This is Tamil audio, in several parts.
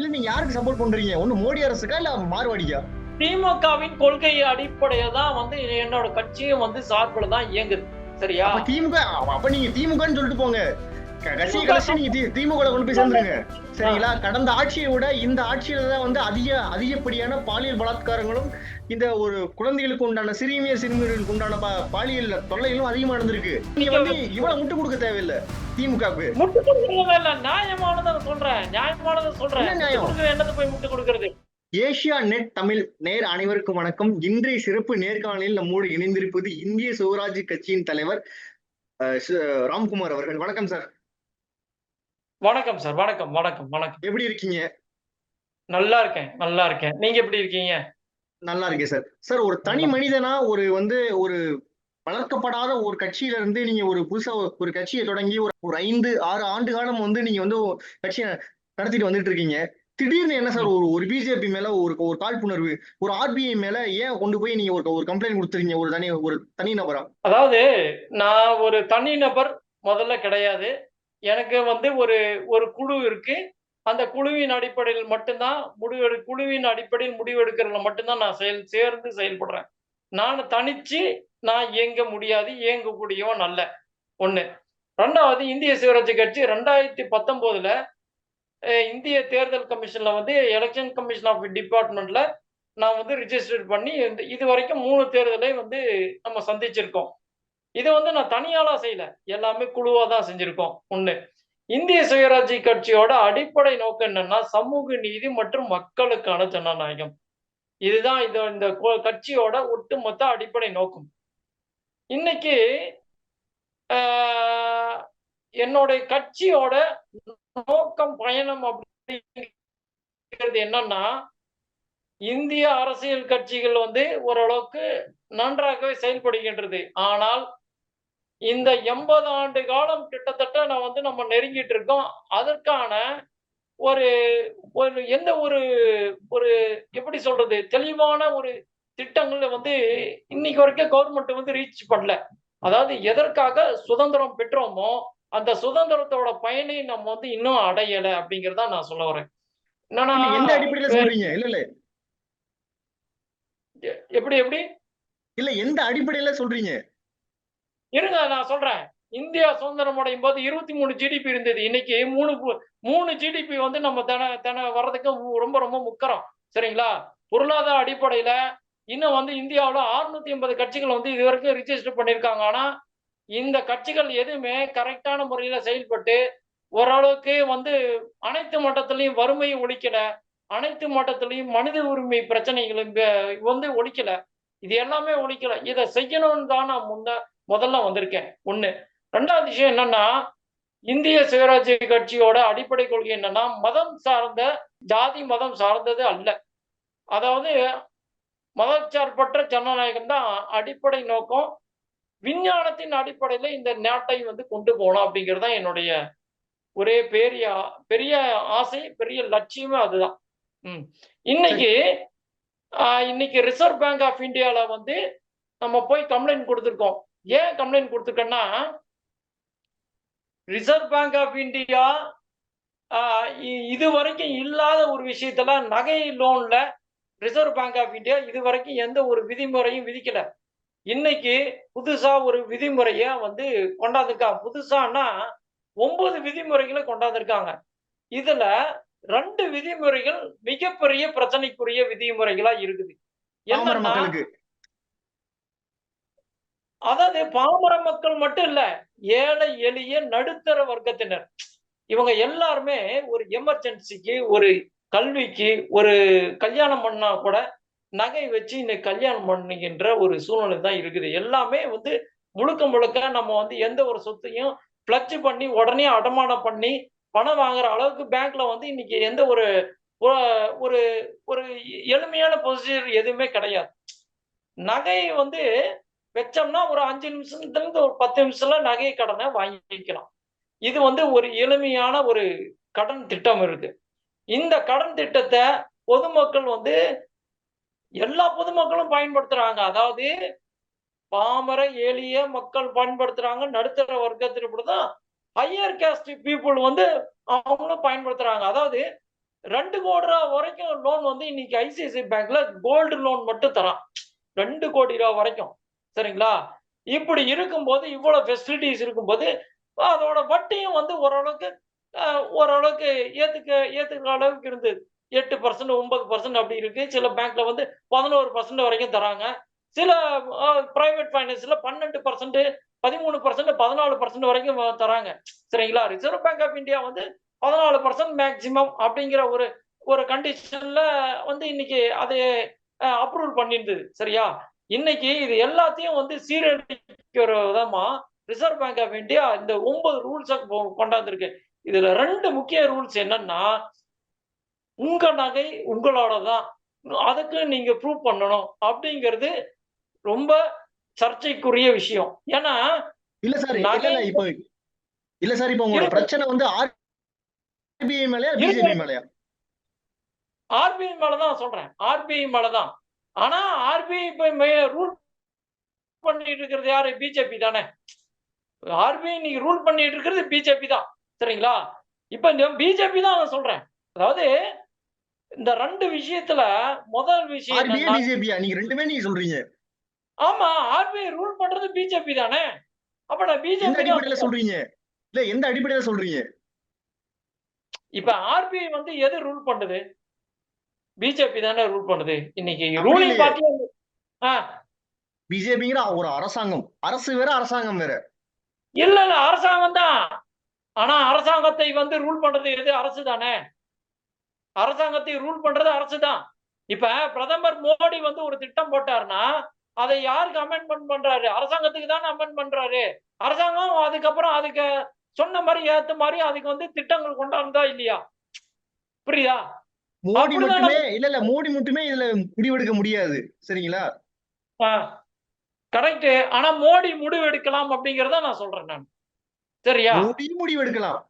இல்ல நீங்க யாருக்கு சப்போர்ட் பண்றீங்க? ஒண்ணு மோடி அரசுக்கா இல்ல மார்வாடிக்கா? திமுகவின் கொள்கை அடிப்படையை தான் வந்து என்னோட கட்சியும் வந்து சார்பில் தான் இயங்குது. சரியா? திமுக அப்ப- நீங்க திமுகன்னு சொல்லிட்டு போங்க. க- கட்சியை கடைசி நீங்க திமுக கொண்டு போய் சேர்ந்துருங்க. சரிங்களா? கடந்த ஆட்சியை விட இந்த ஆட்சியில தான் வந்து அதிக அதிகப்படியான பாலியல் பலாத்காரங்களும் இந்த ஒரு குழந்தைகளுக்கு உண்டான சிறுமியர் சிறுமியர்களுக்கு உண்டான பாலியல் தொல்லைகளும் அதிகமா நடந்திருக்கு. நீங்க வந்து இவ்வளவு முட்டு கொடுக்க தேவையில்லை திமுகவுக்கு. முட்டு கொடுக்கறதா இல்ல நியாயமானதை சொல்றேன். நியாயமானதை சொல்றேன். நியாயம்? என்னது போய் முட்டு கொடுக்கறது? ஏசியா நெட் தமிழ் நேர் அனைவருக்கும் வணக்கம். இன்றைய சிறப்பு நேர்காணலில் நம்மோடு இணைந்திருப்பது இந்திய சுவராஜ் கட்சியின் தலைவர் ராம்குமார் அவர்கள். வணக்கம் சார். வணக்கம் சார். வணக்கம் வணக்கம் வணக்கம். எப்படி இருக்கீங்க? நல்லா இருக்கேன். நல்லா இருக்கேன். நீங்க எப்படி இருக்கீங்க? நல்லா இருக்கேன் சார் சார் ஒரு தனி மனிதனா ஒரு வந்து ஒரு வளர்க்கப்படாத ஒரு கட்சியில இருந்து நீங்க ஒரு புதுசா ஒரு கட்சியை தொடங்கி ஒரு ஒரு ஐந்து ஆறு ஆண்டு காலம் வந்து நீங்க வந்து கட்சியை நடத்திட்டு வந்துட்டு இருக்கீங்க. திடீர்னு என்ன சார் ஒரு ஒரு பிஜேபி மேல ஒரு ஒரு காழ்ப்புணர்வு ஒரு ஆர்பிஐ மேல ஏன் கொண்டு போய் நீங்க ஒரு ஒரு கம்ப்ளைண்ட் கொடுத்துருக்கீங்க ஒரு தனி ஒரு தனி நபரா? அதாவது நான் ஒரு தனிநபர் முதல்ல கிடையாது. எனக்கு வந்து ஒரு ஒரு குழு இருக்கு. அந்த குழுவின் அடிப்படையில் மட்டும்தான் முடிவெடு குழுவின் அடிப்படையில் முடிவெடுக்கிறதுல மட்டும்தான் நான் செயல் சேர்ந்து செயல்படுறேன். நான் தனிச்சு நான் இயங்க முடியாது இயங்கக்கூடியவன் அல்ல. ஒன்று ரெண்டாவது இந்திய சுயராட்சி கட்சி ரெண்டாயிரத்தி பத்தொம்போதில் இந்திய தேர்தல் கமிஷன்ல வந்து எலெக்ஷன் கமிஷன் ஆஃப் டிபார்ட்மெண்ட்ல நான் வந்து ரிஜிஸ்டர் பண்ணி இந்த- இது வரைக்கும் மூணு தேர்தலை வந்து நம்ம சந்திச்சிருக்கோம். இது வந்து நான் தனியாலாம் செய்யல. எல்லாமே குழுவாக தான் செஞ்சுருக்கோம். ஒன்று இந்திய சுயராஜ்ய கட்சியோட அடிப்படை நோக்கம் என்னன்னா சமூக நீதி மற்றும் மக்களுக்கான ஜனநாயகம். இதுதான் இது இந்த கட்சியோட ஒட்டுமொத்த அடிப்படை நோக்கம். இன்னைக்கு ஆஹ், என்னுடைய கட்சியோட நோக்கம் பயணம் அப்படிங்கிறது என்னன்னா இந்திய அரசியல் கட்சிகள் வந்து ஓரளவுக்கு நன்றாகவே செயல்படுகின்றது. ஆனால் இந்த எண்பது ஆண்டு காலம் கிட்டத்தட்ட நான் வந்து நம்ம நெருங்கிட்டு இருக்கோம். அதற்கான ஒரு ஒரு எந்த ஒரு ஒரு எப்படி சொல்றது தெளிவான ஒரு திட்டங்களை வந்து இன்னைக்கு வரைக்கும் கவர்மெண்ட் வந்து ரீச் பண்ணல. அதாவது எதற்காக சுதந்திரம் பெற்றோமோ அந்த சுதந்திரத்தோட பயனை நம்ம வந்து இன்னும் அடையல அப்படிங்கறத நான் சொல்ல வரேன். என்னன்னா எந்த அடிப்படையில சொல்றீங்க? இல்ல இல்ல. எப்படி எப்படி? இல்ல எந்த அடிப்படையில சொல்றீங்க? இருங்க நான் சொல்றேன். இந்தியா சுதந்திரம் அடையும் போது இருபத்தி மூணு ஜிடிபி இருந்தது. இன்னைக்கு மூணு பு- மூணு ஜிடிபி வந்து நம்ம தன தன வர்றதுக்கு ரொம்ப ரொம்ப முக்கரம். சரிங்களா? பொருளாதார அடிப்படையில இன்னும் வந்து இந்தியாவுல 680 எண்பது கட்சிகள் வந்து இது வரைக்கும் ரிஜிஸ்டர் பண்ணியிருக்காங்க. ஆனா இந்த கட்சிகள் எதுவுமே கரெக்டான முறையில செயல்பட்டு ஓரளவுக்கு வந்து அனைத்து மட்டத்திலையும் வறுமையை ஒழிக்கல. அனைத்து மட்டத்திலையும் மனித உரிமை பிரச்சனைகளும் வந்து ஒழிக்கல. இது எல்லாமே ஒழிக்கல. இதை செய்யணும்னு தான் நான் முன்ன முதல்ல வந்திருக்கேன். ஒண்ணு. ரெண்டாவது விஷயம் என்னன்னா இந்திய சுயராஜ்ய கட்சியோட அடிப்படை கொள்கை என்னன்னா மதம் சார்ந்த ஜாதி மதம் சார்ந்தது அல்ல. அதாவது மதச்சார்பற்ற ஜனநாயகம் தான் அடிப்படை நோக்கம். விஞ்ஞானத்தின் அடிப்படையில இந்த நாட்டை வந்து கொண்டு போகணும் அப்படிங்கிறது தான் என்னுடைய ஒரே பெரிய பெரிய ஆசை பெரிய லட்சியமே அதுதான். ம். இன்னைக்கு இன்னைக்கு ரிசர்வ் பேங்க் ஆஃப் இந்தியாவில் வந்து நம்ம போய் கம்ப்ளைண்ட் கொடுத்துருக்கோம். ஏன் கம்ப்ளைண்ட் கொடுத்துருக்கோன்னா ரிசர்வ் பேங்க் ஆஃப் இந்தியா இது வரைக்கும் இல்லாத ஒரு விஷயத்துல நகை லோன்ல ரிசர்வ் பேங்க் ஆஃப் இந்தியா இது வரைக்கும் எந்த ஒரு விதிமுறையும் விதிக்கல. இன்னைக்கு புதுசா ஒரு விதிமுறைய வந்து கொண்டாந்துருக்காங்க புதுசான்னா ஒன்பது விதிமுறைகளை கொண்டாந்துருக்காங்க. இதுல ரெண்டு விதிமுறைகள் மிகப்பெரிய பிரச்சனைக்குரிய விதிமுறைகளா இருக்குது. என்னன்னா மக்களுக்கு. அதாவது பாமர மக்கள் மட்டும் இல்ல ஏழை எளிய நடுத்தர வர்க்கத்தினர். இவங்க எல்லாருமே ஒரு எமர்ஜென்சிக்கு ஒரு கல்விக்கு ஒரு கல்யாணம் பண்ணா கூட நகை வச்சு இன்னைக்கு கல்யாணம் பண்ணுகின்ற ஒரு சூழ்நிலை தான் இருக்குது. எல்லாமே வந்து முழுக்க முழுக்க நம்ம வந்து எந்த ஒரு சொத்தையும் பிளச்சு பண்ணி உடனே அடமானம் பண்ணி பணம் வாங்குற அளவுக்கு பேங்க்ல வந்து இன்னைக்கு எந்த ஒரு ஒரு ஒரு எளிமையான பொசிஷன் எதுவுமே கிடையாது. நகை வந்து வச்சோம்னா ஒரு அஞ்சு நிமிஷத்துல இருந்து ஒரு பத்து நிமிஷத்துல நகை கடனை வாங்கிக்கலாம். இது வந்து ஒரு எளிமையான ஒரு கடன் திட்டம் இருக்கு. இந்த கடன் திட்டத்தை பொதுமக்கள் வந்து எல்லா பொதுமக்களும் பயன்படுத்துறாங்க. அதாவது பாமர எளிய மக்கள் பயன்படுத்துறாங்க நடுத்தர வர்க்கத்திற்கு தான் ஹையர் காஸ்ட் பீப்புள் வந்து அவங்களும் பயன்படுத்துறாங்க. அதாவது ரெண்டு கோடி ரூபா வரைக்கும் லோன் வந்து இன்னைக்கு ஐசிஐசிஐ பேங்க்ல கோல்டு லோன் மட்டும் தரான். ரெண்டு கோடி ரூபா வரைக்கும். சரிங்களா இப்படி இருக்கும்போது இவ்வளவு ஃபெசிலிட்டிஸ் இருக்கும்போது அதோட வட்டியும் வந்து ஓரளவுக்கு ஓரளவுக்கு ஏத்துக்க ஏத்துக்கிற அளவுக்கு இருந்தது. எட்டு பர்சன்ட் ஒன்பது பர்சன்ட் அப்படி இருக்கு. சில பேங்க்ல வந்து பதினோரு பர்சன்ட் வரைக்கும் தராங்க. சில பிரைவேட் ஃபைனான்ஸ்ல பன்னெண்டு பர்சன்ட் பதிமூணு பர்சன்ட் பதினாலு பர்சன்ட் வரைக்கும் தராங்க. சரிங்களா? ரிசர்வ் பேங்க் ஆஃப் இந்தியா வந்து பதினாலு பர்சன்ட் மேக்சிமம் அப்படிங்கிற ஒரு ஒரு கண்டிஷன்ல வந்து இன்னைக்கு அதை அப்ரூவல் பண்ணியிருந்தது. சரியா? இன்னைக்கு இது எல்லாத்தையும் வந்து சீரழிக்கிற விதமா ரிசர்வ் பேங்க் ஆஃப் இந்தியா இந்த ஒன்பது ரூல்ஸை கொண்டாந்துருக்கு. இதுல ரெண்டு முக்கிய ரூல்ஸ் என்னன்னா உங்க நகை உங்களோட தான் அதுக்கு நீங்க ப்ரூவ் பண்ணணும் அப்படிங்கிறது ரொம்ப சர்ச்சைக்குரிய விஷயம். ஏன்னா இல்ல சார் இல்ல நகை- இல்ல இப்போ இல்ல சார் இப்போ உங்களோட. பிரச்சனை வந்து ஆர்பிஐ மேலயா. பிஜேபி மேலயா? ஆர்பிஐ மேலதான் சொல்றேன். ஆர்பிஐ மேலதான். ஆனா ஆர்பிஐ இப்ப ரூல் பண்ணிட்டு இருக்கிறது யாரு? பிஜேபி தானே. ஆர்பிஐ இன்னைக்கு ரூல் பண்ணிட்டு இருக்கிறது பிஜேபி தான். சரிங்களா? இப்ப இந்த பிஜேபி தான் நான் சொல்றேன். அதாவது இந்த ரெண்டு விஷயத்துல முதல் விஷயம் பிஜேபியா நீங்க ரெண்டுமே நீங்க சொல்றீங்க. ஆமா ஆர்பிஐ ரூல் பண்றது பிஜேபி தானே. அப்ப நான் பிஜேபி அடிப்படையில சொல்றீங்க? இல்ல எந்த அடிப்படையில சொல்றீங்க? இப்ப ஆர்பிஐ வந்து எது ரூல் பண்ணுது? பிஜேபி தானே ரூல் பண்ணுது. இன்னைக்கு ரூலிங். பார்ட்டி பிஜேபிங்கிற ஒரு அரசாங்கம். அரசு வேற அரசாங்கம் வேற. இல்ல இல்ல அரசாங்கம் தான். ஆனா அரசாங்கத்தை வந்து ரூல் பண்றது எது? அரசு தானே. அரசாங்கத்தை ரூல் பண்றது அரசு தான். இப்ப பிரதமர் மோடி வந்து ஒரு திட்டம் போட்டாருன்னா அதை யாருக்கு அமெண்ட்மெண்ட் பண்றாரு? அரசாங்கத்துக்கு தானே அமெண்ட் பண்றாரு. அரசாங்கம் அதுக்கப்புறம் அதுக்கு சொன்ன மாதிரி ஏத்த மாதிரி அதுக்கு வந்து திட்டங்கள் கொண்டாந்தா இல்லையா? புரியுதா? மோடி மட்டுமே இல்ல இல்ல மோடி மட்டுமே இதுல முடிவெடுக்க முடியாது. சரிங்களா? கரெக்ட் ஆனா மோடி முடிவு எடுக்கலாம் அப்படிங்கறத நான் சொல்றேன் நான். சரியா? மோடி முடிவெடுக்கலாம்.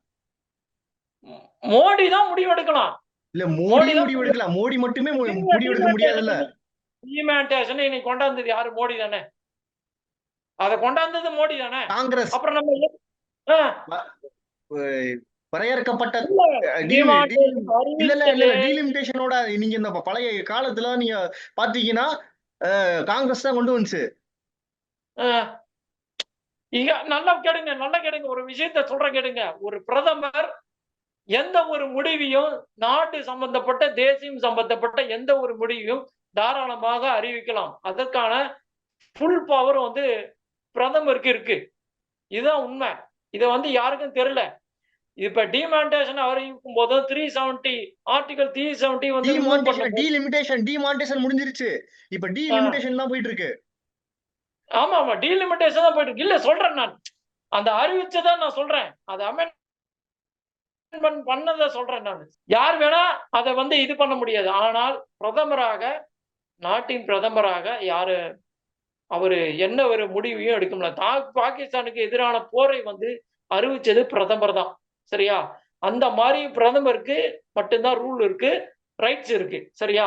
மோடி தான் முடிவு எடுக்கலாம் இல்ல மோடி மோடி தான் முடிவெடுக்கலாம். மோடி மட்டுமே மு- முடிவெடுக்க முடியாதுல்ல. டிமாண்டேஷன் இன்னைக்கு கொண்டாந்தது யாரு? மோடி தானே அத கொண்டாந்தது மோடி தானே காங்கிரஸ். அப்புறம் நம்ம வரையறுக்கப்பட்ட டீலிமிட்டேஷனோட நீங்க இந்த பழைய காலத்துல நீங்க பாத்தீங்கன்னா காங்கிரஸ் தான் கொண்டு வந்துச்சு. இங்க நல்லா கேடுங்க நல்லா கேடுங்க ஒரு விஷயத்த சொல்றேன் கேடுங்க. ஒரு பிரதமர் எந்த ஒரு முடிவையும் நாட்டு சம்பந்தப்பட்ட தேசியம் சம்பந்தப்பட்ட எந்த ஒரு முடிவையும் தாராளமாக அறிவிக்கலாம். அதற்கான ஃபுல் பவர் வந்து பிரதமருக்கு இருக்கு. இதுதான் உண்மை. இதை வந்து யாருக்கும் தெரியல. இப்ப டிமாண்டேஷன் அறிவிக்கும் போது three seventy article three seventy வந்து டீலிமிட்டேஷன் டிமானிட்டேஷன் முடிஞ்சிருச்சு. இப்ப டீலிமிட்டேஷன் தான் போயிட்டு இருக்கு ஆமா ஆமா டீலிமிட்டேஷன் தான் போயிட்டு இருக்கு இல்ல சொல்றேன் நான். அந்த அறிவிச்சதை நான் சொல்றேன். அதை அமெண்ட்மெண்ட் பண்ணதை சொல்றேன் நான். யார் வேணா அதை வந்து இது பண்ண முடியாது. ஆனால் பிரதமராக நாட்டின் பிரதமராக யாரு? அவரு என்ன ஒரு முடிவையும் எடுக்க முடியல. தா பாகிஸ்தானுக்கு எதிரான போரை வந்து அறிவிச்சது பிரதமர் தான். சரியா? அந்த மாதிரி பிரதமருக்கு மட்டும்தான் ரூல் இருக்கு ரைட்ஸ் இருக்கு சரியா?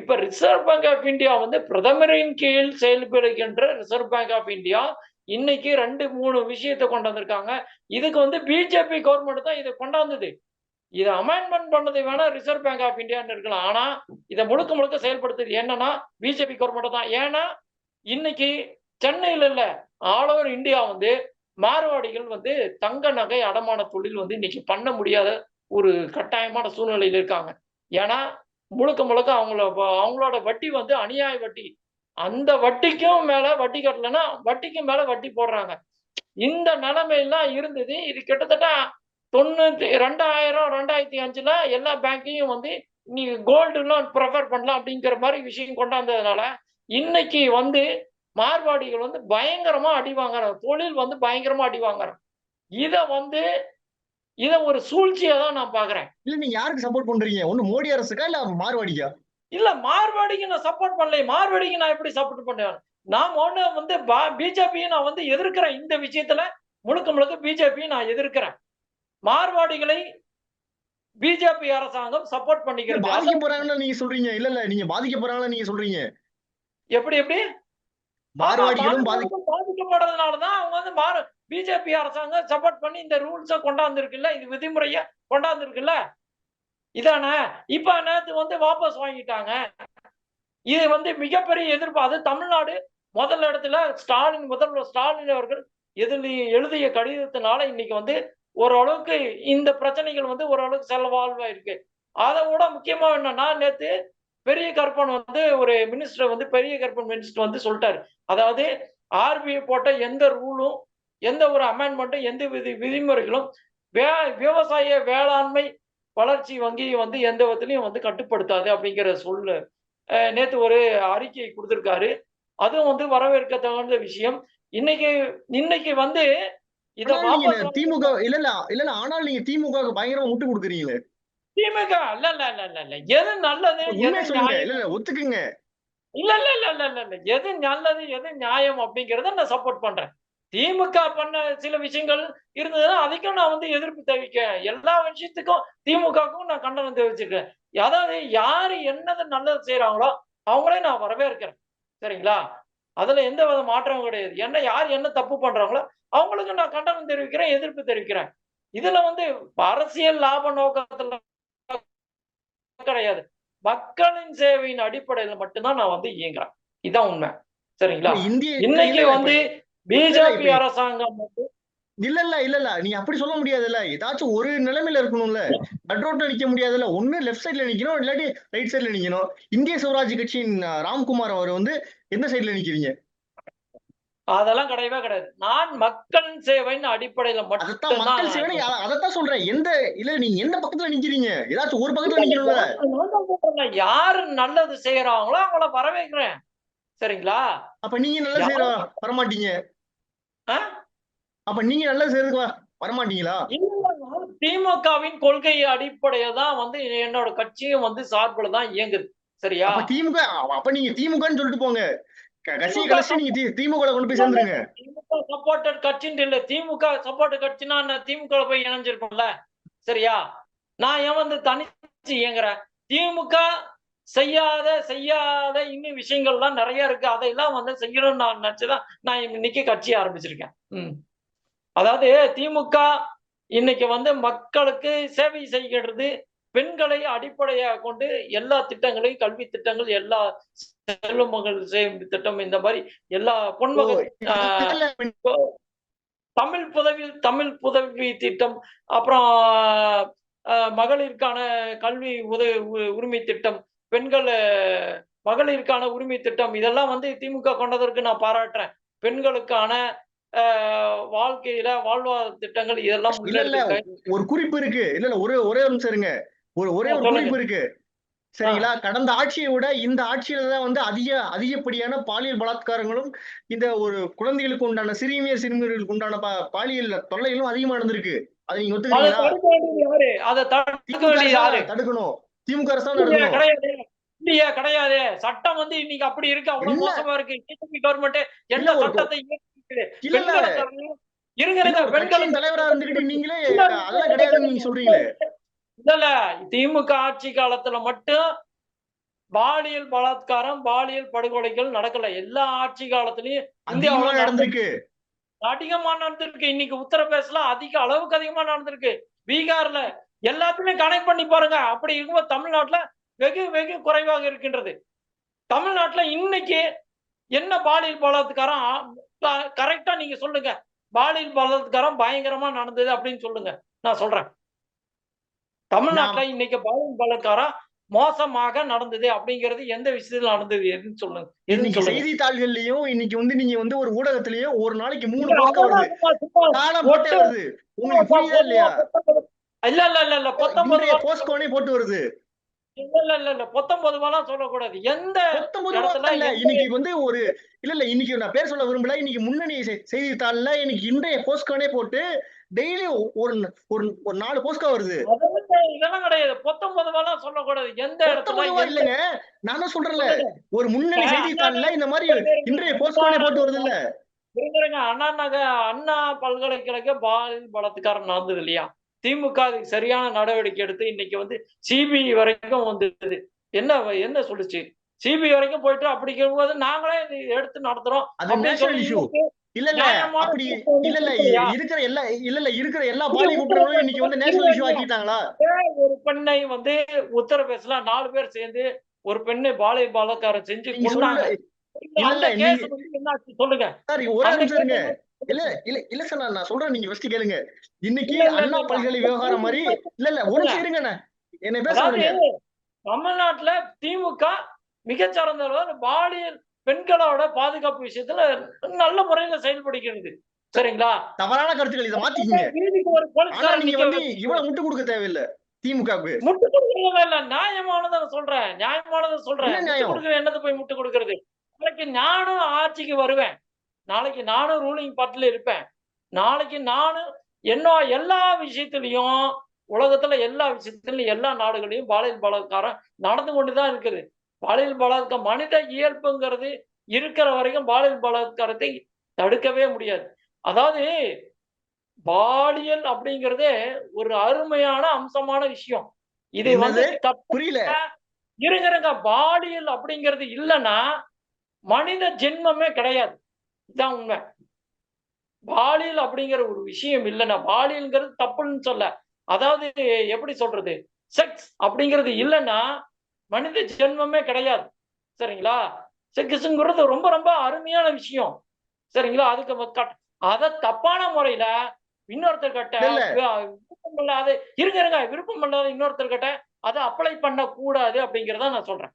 இப்ப ரிசர்வ் பேங்க் ஆஃப் இந்தியா வந்து பிரதமரின் கீழ் செயல்படுகின்ற ரிசர்வ் பேங்க் ஆஃப் இந்தியா இன்னைக்கு ரெண்டு மூணு விஷயத்தை கொண்டு வந்திருக்காங்க. இதுக்கு வந்து பிஜேபி கவர்மெண்ட் தான் இதை கொண்டாந்தது இதை அமெண்ட்மெண்ட் பண்ணது வேணா ரிசர்வ் பேங்க் ஆஃப் இந்தியான்னு இருக்கலாம். ஆனா இதை முழுக்க முழுக்க செயல்படுத்துது என்னன்னா பிஜேபி கவர்மெண்ட் தான். ஏன்னா இன்னைக்கு சென்னையில இல்ல ஆல் ஓவர் இந்தியா வந்து மார்வாடிகள் வந்து தங்க நகை அடமான தொழில் வந்து இன்னைக்கு பண்ண முடியாத ஒரு கட்டாயமான சூழ்நிலையில் இருக்காங்க. ஏன்னா முழுக்க முழுக்க அவங்கள அவங்களோட வட்டி வந்து அநியாய வட்டி. அந்த வட்டிக்கும் மேல வட்டி கட்டலைன்னா வட்டிக்கும் மேல வட்டி போடுறாங்க. இந்த நிலைமையெல்லாம் இருந்தது. இது கிட்டத்தட்ட தொண்ணூத்தி ரெண்டாயிரம் ரெண்டாயிரத்தி அஞ்சுல எல்லா பேங்க்கையும் வந்து நீங்க கோல்டு லோன் ப்ரிஃபர் பண்ணலாம் அப்படிங்கிற மாதிரி விஷயம் கொண்டாந்ததுனால இன்னைக்கு வந்து மார்வாடிகள் வந்து பயங்கரமா அடி வாங்குறாங்க. தொழில் வந்து பயங்கரமா அடி வாங்குறாங்க. இத வந்து இத ஒரு சூழ்ச்சியா தான் நான் பாக்குறேன் இல்ல நீங்க யாருக்கு சப்போர்ட் பண்றீங்க? ஒண்ணு மோடி அரசுக்கா இல்ல மார்வாடிக்கா? இல்ல மார்வாடிக்கு நான் சப்போர்ட் பண்ணல. மார்வாடிக்கு நான் எப்படி சப்போர்ட் பண்ணுவேன் நான் ஒண்ணு வந்து பிஜேபியை நான் வந்து எதிர்க்கிறேன் இந்த விஷயத்துல முழுக்க முழுக்க பிஜேபியை நான் எதிர்க்கிறேன். மார்வாடிகளை பிஜேபி அரசாங்கம் சப்போர்ட் பண்ணிக்கிறது. பாதிக்க போறாங்கன்னு நீங்க சொல்றீங்க. இல்ல இல்ல நீங்க பாதிக்க போறாங்கன்னு நீங்க சொல்றீங்க. எப்படி எப்படி? மார்வாடிகளும் பாதி பாதிக்க- பாதிக்கப்படுறதுனாலதான் அவங்க வந்து மாறு பிஜேபி அரசாங்கம் சப்போர்ட் பண்ணி இந்த ரூல்ஸ கொண்டாந்துருக்குல்ல இது விதிமுறைய கொண்டாந்துருக்குல்ல? இதானே? இப்ப நேத்து வந்து வாபஸ் வாங்கிட்டாங்க. இது வந்து மிகப்பெரிய எதிர்ப்பு. அது தமிழ்நாடு முதல் இடத்துல ஸ்டாலின் முதல்வர் ஸ்டாலின் அவர்கள் எதில் எழுதிய கடிதத்தினால இன்னைக்கு வந்து ஓரளவுக்கு இந்த பிரச்சனைகள் வந்து ஓரளவுக்கு செலவாழ்வா இருக்கு அதை விட முக்கியமா என்னன்னா நேத்து பெரிய கருப்பன் வந்து ஒரு மினிஸ்டர் வந்து பெரிய கருப்பன் மினிஸ்டர் வந்து சொல்லிட்டாரு. அதாவது ஆர்பிஐ போட்ட எந்த ரூலும் எந்த ஒரு அமெண்ட்மெண்ட்டும் எந்த விதி விதிமுறைகளும் வே விவசாய வேளாண்மை வளர்ச்சி வங்கி வந்து எந்த விதத்திலையும் வந்து கட்டுப்படுத்தாது அப்படிங்கிற சொல்லு நேத்து ஒரு அறிக்கை கொடுத்திருக்காரு. அதுவும் வந்து வரவேற்க தகுந்த விஷயம். இன்னைக்கு இன்னைக்கு வந்து இத திமுக இல்ல இல்ல இல்ல ஆனால் நீங்க திமுக பயங்கரமா முட்டு கொடுக்குறீங்களே. திமுக. இல்ல இல்ல இல்ல இல்ல இல்ல. எது நல்லது ஒத்துக்குங்க. இல்ல இல்ல இல்ல இல்ல இல்ல இல்ல. எது நல்லது எது நியாயம் அப்படிங்கறத நான் சப்போர்ட் பண்றேன். திமுக பண்ண சில விஷயங்கள் இருந்ததுன்னா அதுக்கும் நான் வந்து எதிர்ப்பு தெரிவிக்க எல்லா விஷயத்துக்கும் திமுகவுக்கும் நான் கண்டனம் தெரிவிச்சிருக்கேன் அதாவது யாரு என்னது நல்லது செய்யறாங்களோ அவங்களே நான் வரவேற்கிறேன். சரிங்களா? அதுல எந்த வித மாற்றமும் கிடையாது. என்ன யார் என்ன தப்பு பண்றாங்களோ அவங்களுக்கு நான் கண்டனம் தெரிவிக்கிறேன் எதிர்ப்பு தெரிவிக்கிறேன். இதுல வந்து அரசியல் லாப நோக்கத்துல கிடையாது. மக்களின் சேவையின் அடிப்படையில மட்டும்தான் நான் வந்து இயங்குறேன். இதான் உண்மை. சரிங்களா? இன்னைக்கு வந்து பிஜேபி அரசாங்கம் வந்து இல்ல இல்ல இல்ல இல்ல. நீ அப்படி சொல்ல முடியாதுல்ல. ஏதாச்சும் ஒரு நிலைமையில இருக்கணும்ல. நட் ரோட்ல நிக்க முடியாதுல்ல. ஒண்ணு லெஃப்ட் சைடுல நிக்கணும் இல்லாட்டி ரைட் சைடுல நிக்கணும். இந்திய சுவராஜ் கட்சியின் ராம்குமார் அவர் வந்து எந்த சைடுல நிக்கிறீங்க? அதெல்லாம் கிடையவே கிடையாது. நான் மக்களின் சேவையின் அடிப்படையில மட்டும்தான் மக்கள் சேவை அத- அதத்தான் சொல்றேன். எந்த இல்ல நீங்க எந்த பக்கத்துல நிக்கிறீங்க? ஏதாச்சும் ஒரு பக்கத்துல சொல்றேன்ல, யாரு நல்லது செய்யறாங்களோ அவங்கள வரவேற்கிறேன். சரிங்களா? அப்ப நீங்க நல்லா செய்யற வரமாட்டீங்க? அப்ப நீங்க நல்லா செய்யறதுக்கு வரமாட்டீங்களா? திமுகவின் கொள்கை அடிப்படையில தான் வந்து என்னோட கட்சியும் வந்து சார்பில் தான் இயங்குது. சரியா? அப்ப திமுக அப்ப நீங்க திமுகன்னு சொல்லிட்டு போங்க. க- கட்சியை நீங்க திமுக கொண்டு போய் சேர்ந்துருங்க. திமுக சப்போர்ட்டட் கட்சின்னு இல்ல திமுக சப்போர்ட் கட்சினா நான் திமுக போய் இணைஞ்சிருப்போம்ல. சரியா? நான் ஏன் வந்து தனிச்சு இயங்குறேன்? திமுக செய்யாத செய்யாத இன்னும் விஷயங்கள்லாம் நிறைய இருக்கு. அதையெல்லாம் வந்து செய்யணும்னு நான் நினைச்சுதான் நான் இன்னைக்கு கட்சி ஆரம்பிச்சிருக்கேன். ம். அதாவது திமுக இன்னைக்கு வந்து மக்களுக்கு சேவை செய்கிறது பெண்களை அடிப்படையாக கொண்டு எல்லா திட்டங்களையும் கல்வி திட்டங்கள் எல்லா செல்வ மகள் சேமிப்பு திட்டம் இந்த மாதிரி எல்லா பொன்மகள் தமிழ் புதவி தமிழ் புதவி திட்டம் அப்புறம் மகளிருக்கான கல்வி உதவி உரிமை திட்டம் பெண்கள் மகளிருக்கான உரிமை திட்டம் இதெல்லாம் வந்து திமுக கொண்டதற்கு நான் பாராட்டுறேன். பெண்களுக்கான வாழ்க்கையில வாழ்வாதார திட்டங்கள் இதெல்லாம் ஒரு குறிப்பு இருக்கு. இல்ல இல்ல ஒரே ஒரே நிமிஷம் இருங்க. ஒரு ஒரே ஒரு. குறிப்பு இருக்கு. சரிங்களா? கடந்த ஆட்சியை விட இந்த ஆட்சியில தான் வந்து அதிக அதிகப்படியான பாலியல் பலாத்காரங்களும் இந்த ஒரு குழந்தைகளுக்கு உண்டான சிறுமியர் சிறுமியர்களுக்கு உண்டான பாலியல் தொல்லைகளும் அதிகமா நடந்திருக்கு. அதை நீங்க ஒத்துக்கிறீங்களா? தடுக்கணும். திமுக அரசு தான் இல்லையா, கிடையாது. கிடையாது. சட்டம் வந்து இன்னைக்கு அப்படி இருக்கு. அவ்வளவு. மோசமா இருக்கு. கவர்மெண்ட் என்ன சட்டத்தை. இருங்க இல்ல, இருங்க ஒரு பெண்களை கட்சியின் தலைவரா இருந்துகிட்டு நீங்களே அதெல்லாம் கிடையாதுன்னு நீங்க சொல்றீங்களே. இல்ல திமுக ஆட்சி காலத்துல மட்டும் பாலியல் பலாத்காரம் பாலியல் படுகொலைகள் நடக்கல. எல்லா ஆட்சி காலத்திலயும் இந்தியாவுல நடந்திருக்கு. அதிகமா நடந்திருக்கு. இன்னைக்கு உத்தரப்பிரதேசல அதிக அளவுக்கு அதிகமா நடந்திருக்கு. பீகார்ல எல்லாத்தையுமே கனெக்ட் பண்ணி பாருங்க. அப்படி இருக்கும்போது தமிழ்நாட்டுல வெகு வெகு குறைவாக இருக்கின்றது. தமிழ்நாட்டுல இன்னைக்கு என்ன பாலியல் பலாத்காரம்? கரெக்டா நீங்க சொல்லுங்க. பாலியல் பலாத்காரம் பயங்கரமா நடந்தது அப்படின்னு சொல்லுங்க. நான் சொல்றேன். தமிழ்நாட்டுல இன்னைக்கு பாலியல் பலாத்காரம் மோசமாக நடந்தது அப்படிங்கிறது எந்த விஷயத்துல நடந்தது எதுன்னு சொல்லுங்க. இன்னைக்கு செய்தித்தாள்கள்லயும் இன்னைக்கு வந்து நீங்க வந்து ஒரு ஊடகத்திலயும் ஒரு நாளைக்கு மூணு வருது. வருது. உங்களுக்கு புரியுதா இல்லையா? இல்ல இல்ல இல்ல இல்ல பத்தொன்பது போஸ்ட்கோனே போட்டு வருது. இல்ல இல்ல இல்ல இல்ல பத்தொன்பது சொல்லக்கூடாது. எந்த இன்னைக்கு வந்து ஒரு இல்ல இல்ல இன்னைக்கு நான் பேர் சொல்ல விரும்பல. இன்னைக்கு முன்னணி செய்தித்தாள்ல இன்னைக்கு இன்றைய போஸ்ட்கோனே போட்டு டெய்லி ஒரு ஒரு ஒரு நாலு போஸ்ட்கா வருது. இதெல்லாம் கிடையாது. பத்தொன்பது ரூபாலாம் சொல்லக்கூடாது. எந்த இடத்துல இல்லைங்க. நான் தான் சொல்றேன்ல. ஒரு முன்னணி செய்தித்தாள்ல இந்த மாதிரி இன்றைய போஸ்ட்கோனே போட்டு வருது இல்ல இருங்க அண்ணா நகர் அண்ணா பல்கலைக்கழக பாலியல் பலாத்காரம் நடந்தது இல்லையா? திமுக அதுக்கு சரியான நடவடிக்கை எடுத்து இன்னைக்கு வந்து சிபிஐ வரைக்கும் வந்தது. என்ன என்ன சொல்லுச்சு? சிபிஐ வரைக்கும் போயிட்டு அப்படி இருக்கும்போது நாங்களே எடுத்து நடத்துறோம். இல்ல இல்ல அப்படி இல்ல இல்ல? இருக்கிற எல்லா இல்ல இல்ல இருக்கிற எல்லா குற்றங்களும் இன்னைக்கு வந்து நேஷனல் இஷ்யூ. ஆக்கிட்டாங்களா? ஒரு பெண்ணை வந்து உத்தரப்பிரதேசல நாலு பேர் சேர்ந்து ஒரு பெண்ணை பாலியல் பலாத்காரம் செஞ்சு சொல்லுங்க. சார் ஒரே நிமிஷம் இருங்க. இல்ல இல்ல இல்ல சார் நான் சொல்றேன் நீங்க ஃபர்ஸ்ட் கேளுங்க. இன்னைக்கு அண்ணா. பல்கலை விவகாரம் மாதிரி இல்ல இல்ல ஒரு நிமிஷம் இருங்க என்ன பேச தமிழ்நாட்டுல திமுக மிகச்சிறந்த பாலியல் பெண்களோட பாதுகாப்பு விஷயத்துல நல்ல முறையில செயல்படுகிறது. சரிங்களா? தவறான கருத்துக்கள் இதை மாத்திக்கீங்க. நீங்க வந்து இவ்வளவு முட்டு கொடுக்க தேவையில்ல திமுகவுக்கு. முட்டு கொடுக்கறதே இல்ல. நியாயமானதை சொல்றேன். நியாயமானதை சொல்றேன்? கொடுக்கற என்னது போய் முட்டு கொடுக்கறது? நாளைக்கு நானும் ஆட்சிக்கு வருவேன். நாளைக்கு நானும் ரூலிங் பார்ட்டில இருப்பேன். நாளைக்கு நானும் என்ன எல்லா விஷயத்திலையும் உலகத்துல எல்லா விஷயத்திலும் எல்லா நாடுகளையும் பாலியல் பலாத்காரம் நடந்து கொண்டுதான் இருக்குது. பாலியல் பலாத்காரம் மனித இயல்புங்கிறது இருக்கிற வரைக்கும் பாலியல் பலாத்காரத்தை தடுக்கவே முடியாது. அதாவது பாலியல் அப்படிங்கறதே ஒரு அருமையான அம்சமான விஷயம். இது வந்து புரியல. இருங்க பாலியல் அப்படிங்கிறது இல்லைன்னா மனித ஜென்மமே கிடையாது. இதான் உண்மை. பாலியல் அப்படிங்கிற ஒரு விஷயம் இல்லைன்னா பாலியல்ங்கிறது தப்புன்னு சொல்ல. அதாவது எப்படி சொல்றது? செக்ஸ் அப்படிங்கிறது இல்லைன்னா மனித ஜென்மமே கிடையாது. சரிங்களா? செக்ஸுங்கிறது ரொம்ப ரொம்ப அருமையான விஷயம். சரிங்களா? அதுக்கு அத தப்பான முறையில இன்னொருத்தர் கிட்ட. விருப்பம் இல்லாத இருங்க இருங்க விருப்பம் இல்லாத இன்னொருத்தர் கிட்ட அதை அப்ளை பண்ண கூடாது அப்படிங்கறத நான் சொல்றேன்.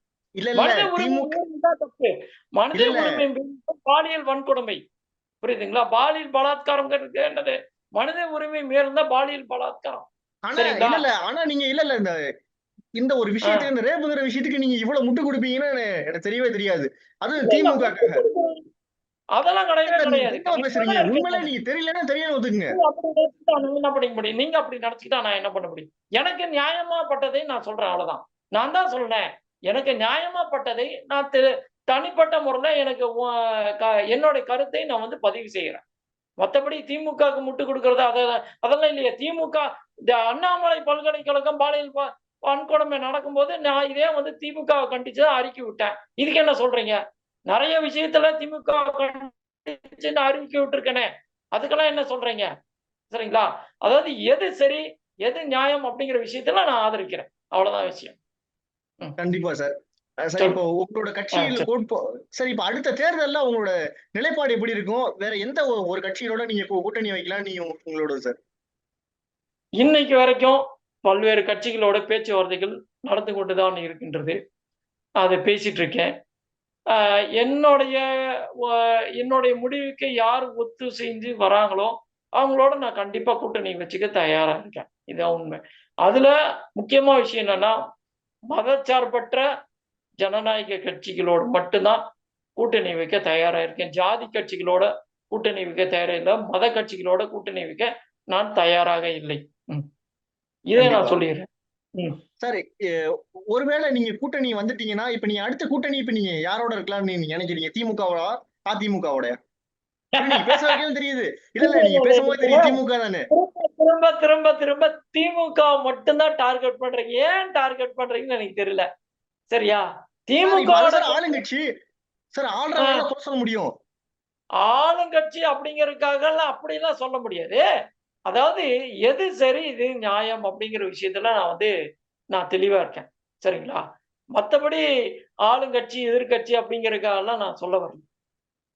மனித உரிமை தப்பு. மனித. உரிமை பாலியல் வன்கொடுமை. புரியுதுங்களா? பாலியல் பலாத்காரம் என்னது? மனித உரிமை தான் பாலியல் பலாத்காரம். ஆனா இல்ல. ஆனா நீங்க இல்ல இல்ல இந்த இந்த ஒரு விஷயத்துக்கு இந்த ரேப்புங்கிற விஷயத்துக்கு நீங்க இவ்வளவு முட்டு கொடுப்பீங்கன்னு எனக்கு- தெரியவே தெரியாது. அது திமுக அதெல்லாம் கிடையவே கிடையாது. பேசுறீங்க. உண்மையிலே நீங்க தெரியலன்னா தெரியல ஒத்துக்குங்க. என்ன பண்ண முடியும்? நீங்க அப்படி நினைச்சுக்கிட்டா நான் என்ன பண்ண முடியும்? எனக்கு நியாயமா பட்டதை நான் சொல்றேன் அவ்வளவுதான். நான் தான் சொல்றேன். எனக்கு நியாயமா பட்டதை நான் தெ- தனிப்பட்ட முறையில எனக்கு என்னுடைய கருத்தை நான் வந்து பதிவு செய்யறேன் மத்தபடி திமுகவுக்கு முட்டு கொடுக்கறது அத அதெல்லாம் இல்லையா. திமுக இந்த அண்ணாமலை பல்கலைக்கழகம் பாலியல் வன்கொடுமை நடக்கும்போது நான் இதே வந்து திமுகவை கண்டிச்சு அறிக்கை விட்டேன். இதுக்கு என்ன சொல்றீங்க? நிறைய விஷயத்துல திமுக கண்டிச்சு நான் அறிவிக்கை விட்டுருக்கேனே. அதுக்கெல்லாம் என்ன சொல்றீங்க? சரிங்களா? அதாவது எது சரி எது நியாயம் அப்படிங்கிற விஷயத்துல நான் ஆதரிக்கிறேன். அவ்வளவுதான் விஷயம். கண்டிப்பா சார். சார். இப்போ உங்களோட கட்சியில் சரி. இப்போ அடுத்த தேர்தல்ல உங்களோட நிலைப்பாடு எப்படி இருக்கும்? வேற எந்த ஒரு- கட்சியோட நீங்க கூட்டணி வைக்கலாம் நீங்க உங்களோட சார்? இன்னைக்கு வரைக்கும் பல்வேறு கட்சிகளோட பேச்சுவார்த்தைகள் நடந்து கொண்டு தான் இருக்கின்றது. அதை பேசிட்டு இருக்கேன். என்னுடைய என்னுடைய முடிவுக்கு யார் ஒத்து செஞ்சு வராங்களோ அவங்களோட நான் கண்டிப்பா கூட்டணி வச்சுக்க தயாரா இருக்கேன். இதான் உண்மை. அதுல முக்கியமா விஷயம் என்னன்னா மதச்சார்பற்ற ஜனநாயக கட்சிகளோடு மட்டும்தான் கூட்டணி வைக்க தயாரா இருக்கேன். ஜாதி கட்சிகளோட கூட்டணி வைக்க தயாரா இல்லை மத கட்சிகளோட கூட்டணி வைக்க நான் தயாராக இல்லை. ம். இதை நான். சொல்லிடுறேன் சரி ஒருவேளை நீங்க கூட்டணி வந்துட்டீங்கன்னா இப்ப நீங்க அடுத்த கூட்டணி இப்ப நீங்க யாரோட இருக்கலாம்னு நீங்க நினைக்கிறீங்க? திமுகவோட அதிமுகவோட பேச தெரியுது. இல்ல இல்ல நீங்க பேசும்போது தெரியும் திமுக தானே. திரும்ப திரும்ப திரும்ப திமுக மட்டும்தான் டார்கெட் பண்றீங்க. ஏன் டார்கெட் பண்றீங்கன்னு எனக்கு தெரியல. சரியா? திமுக ஆளுங்கட்சி. சார் குறை சொல்ல முடியும். ஆளுங்கட்சி அப்படிங்கறதுக்காக எல்லாம் அப்படிலாம் சொல்ல முடியாது. அதாவது எது சரி இது நியாயம் அப்படிங்கிற விஷயத்துல நான் வந்து நான் தெளிவா இருக்கேன். சரிங்களா? மத்தபடி ஆளுங்கட்சி எதிர்க்கட்சி அப்படிங்கறதுக்காகலாம் நான் சொல்ல வரல.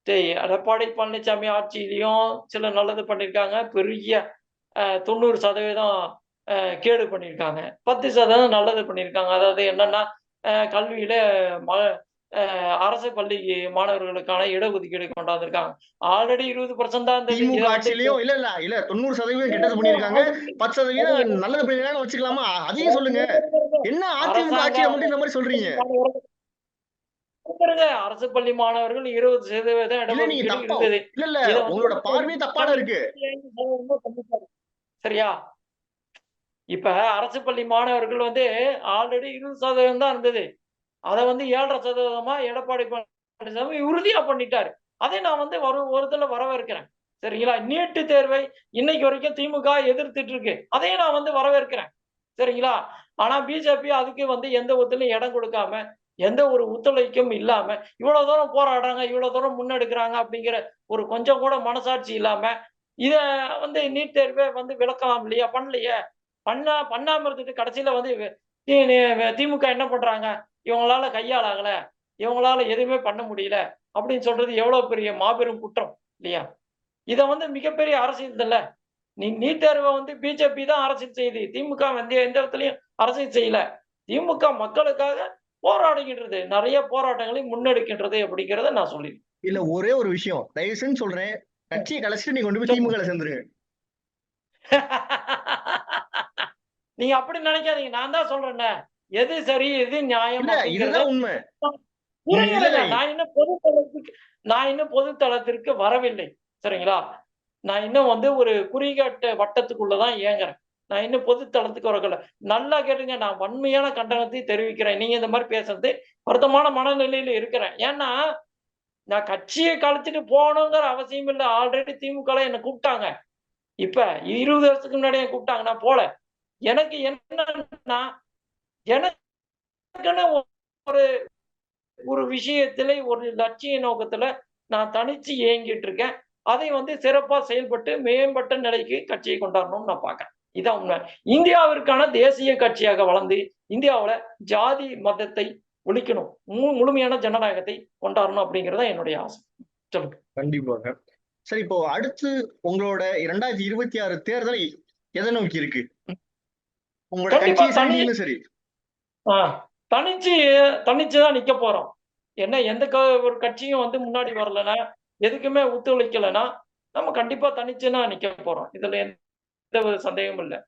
சரி எடப்பாடி பழனிசாமி ஆட்சியிலையும் சில நல்லது பண்ணியிருக்காங்க. பெரிய அஹ், தொண்ணூறு சதவீதம் அஹ், கேடு பண்ணியிருக்காங்க. பத்து சதவீதம் நல்லது பண்ணியிருக்காங்க. அதாவது என்னன்னா கல்வியில ம அரசு பள்ளி மாணவர்களுக்கான இடஒதுக்கீடு கொண்டாந்துருக்காங்க. ஆல்ரெடி இருபது பர்சன்ட் தான் வந்து ஆட்சியிலயும் இல்ல இல்ல இல்ல தொண்ணூறு சதவீதம் கெட்டது பண்ணிருக்காங்க பத்து சதவீதம் நல்லது பண்ணிருக்காங்கன்னு வச்சுக்கலாமா? அதையும் சொல்லுங்க. என்ன அதிமுக ஆட்சியில மட்டும் இந்த மாதிரி சொல்றீங்க? அரசு பள்ளி மாணவர்கள் இருபது சதவீதம் இடஒதுக்கீடு இல்ல இல்ல உங்களோட பார்வையே தப்பான இருக்கு. சரியா? இப்ப அரசு பள்ளி மாணவர்கள் வந்து ஆல்ரெடி இருபது சதவீதம் தான் இருந்தது. அதை வந்து ஏழரை சதவீதமா எடப்பாடி பழனிசாமி உறுதியா பண்ணிட்டாரு அதை நான் வந்து வர ஒருத்தல வரவேற்கிறேன் சரிங்களா நீட்டு தேர்வை இன்னைக்கு வரைக்கும் திமுக எதிர்த்துட்டு இருக்கு அதையும் நான் வந்து வரவேற்கிறேன் சரிங்களா ஆனா பிஜேபி அதுக்கு வந்து எந்த ஒத்துலையும் இடம் கொடுக்காம எந்த ஒரு ஒத்துழைக்கும் இல்லாம இவ்வளவு தூரம் போராடுறாங்க இவ்வளவு தூரம் முன்னெடுக்கிறாங்க அப்படிங்கிற ஒரு கொஞ்சம் கூட மனசாட்சி இல்லாம இத வந்து நீட் தேர்வை வந்து விளக்கலாம் இல்லையா பண்ணலையே பண்ணா பண்ணாம இருந்துட்டு கடைசியில வந்து திமுக என்ன பண்றாங்க இவங்களால கையால் ஆகல இவங்களால எதுவுமே பண்ண முடியல அப்படின்னு சொல்றது எவ்வளவு பெரிய மாபெரும் குற்றம் இல்லையா? இத வந்து மிகப்பெரிய அரசியல் இல்ல நீ நீட் தேர்வை வந்து பிஜேபி தான் அரசியல் செய்யுது. திமுக வந்து எந்த இடத்துலயும் அரசியல் செய்யல. திமுக மக்களுக்காக போராடுகின்றது. நிறைய போராட்டங்களை முன்னெடுக்கின்றது அப்படிங்கிறத நான் சொல்லி இல்ல ஒரே ஒரு விஷயம். தயவு செஞ்சு சொல்றேன். கட்சியை கலைச்சிட்டு நீங்க கொண்டு போய் திமுக சேர்ந்துருங்க நீங்க அப்படி நினைக்காதீங்க. நான் தான் சொல்றேன்ல. எது சரி எது நியாயம் இதுதான் உண்மை. இல்லை. நான் இன்னும் பொதுத்தளத்துக்கு நான் இன்னும் பொதுத்தளத்திற்கு வரவில்லை. சரிங்களா? நான் இன்னும் வந்து ஒரு குறிகாட்டு வட்டத்துக்குள்ளதான் இயங்குறேன். நான் இன்னும் பொதுத்தளத்துக்கு வரல நல்லா கேட்டுங்க நான் வன்மையான கண்டனத்தை தெரிவிக்கிறேன். நீங்க இந்த மாதிரி பேசுறது வருத்தமான மனநிலையில இருக்கிறேன். ஏன்னா நான் கட்சியை கழிச்சிட்டு போகணுங்கிற அவசியம் இல்லை. ஆல்ரெடி திமுக என்னை கூப்பிட்டாங்க. இப்ப இருபது வருஷத்துக்கு முன்னாடி கூப்பிட்டாங்க. நான் போல. எனக்கு என்னன்னா எனக்குன்னு ஒரு ஒரு விஷயத்துல ஒரு லட்சிய நோக்கத்துல நான் தனிச்சு இயங்கிட்டு இருக்கேன் அதை வந்து சிறப்பா செயல்பட்டு மேம்பட்ட நிலைக்கு கட்சியை கொண்டாடணும்னு நான் பார்க்கறேன். இதான் உண்மை. இந்தியாவிற்கான தேசிய கட்சியாக வளர்ந்து இந்தியாவுல ஜாதி மதத்தை ஒழிக்கணும். முழுமையான ஜனநாயகத்தை கொண்டாடணும் அப்படிங்கறத என்னுடைய ஆசை. சொல்லுங்க. கண்டிப்பாக. சரி இப்போ அடுத்து உங்களோட இரண்டாயிரத்தி இருபத்தி ஆறு தேர்தல் எதை நோக்கி இருக்கு? உங்களோட சரி தனி- நீங்களும் சரி ஆஹ் தனிச்சு தனிச்சு தான் நிக்க போறோம். என்ன எந்த ஒரு கட்சியும் வந்து முன்னாடி வரலனா எதுக்குமே ஒத்துழைக்கலைன்னா நம்ம கண்டிப்பா தனிச்சுன்னா நிக்க போறோம். இதுல எந்த ஒரு சந்தேகமும் இல்லை.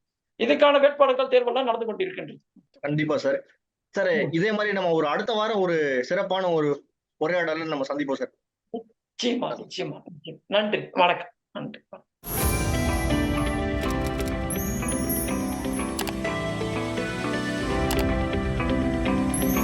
இதுக்கான வேட்பாளர்கள் தேர்வெல்லாம் நடந்து கொண்டிருக்கின்றது. கண்டிப்பா சார். சார். இதே மாதிரி நம்ம ஒரு அடுத்த வாரம் ஒரு சிறப்பான ஒரு உரையாடல நம்ம சந்திப்போம் சார். நிச்சயமா நிச்சயமா. நன்றி. வணக்கம். நன்றி.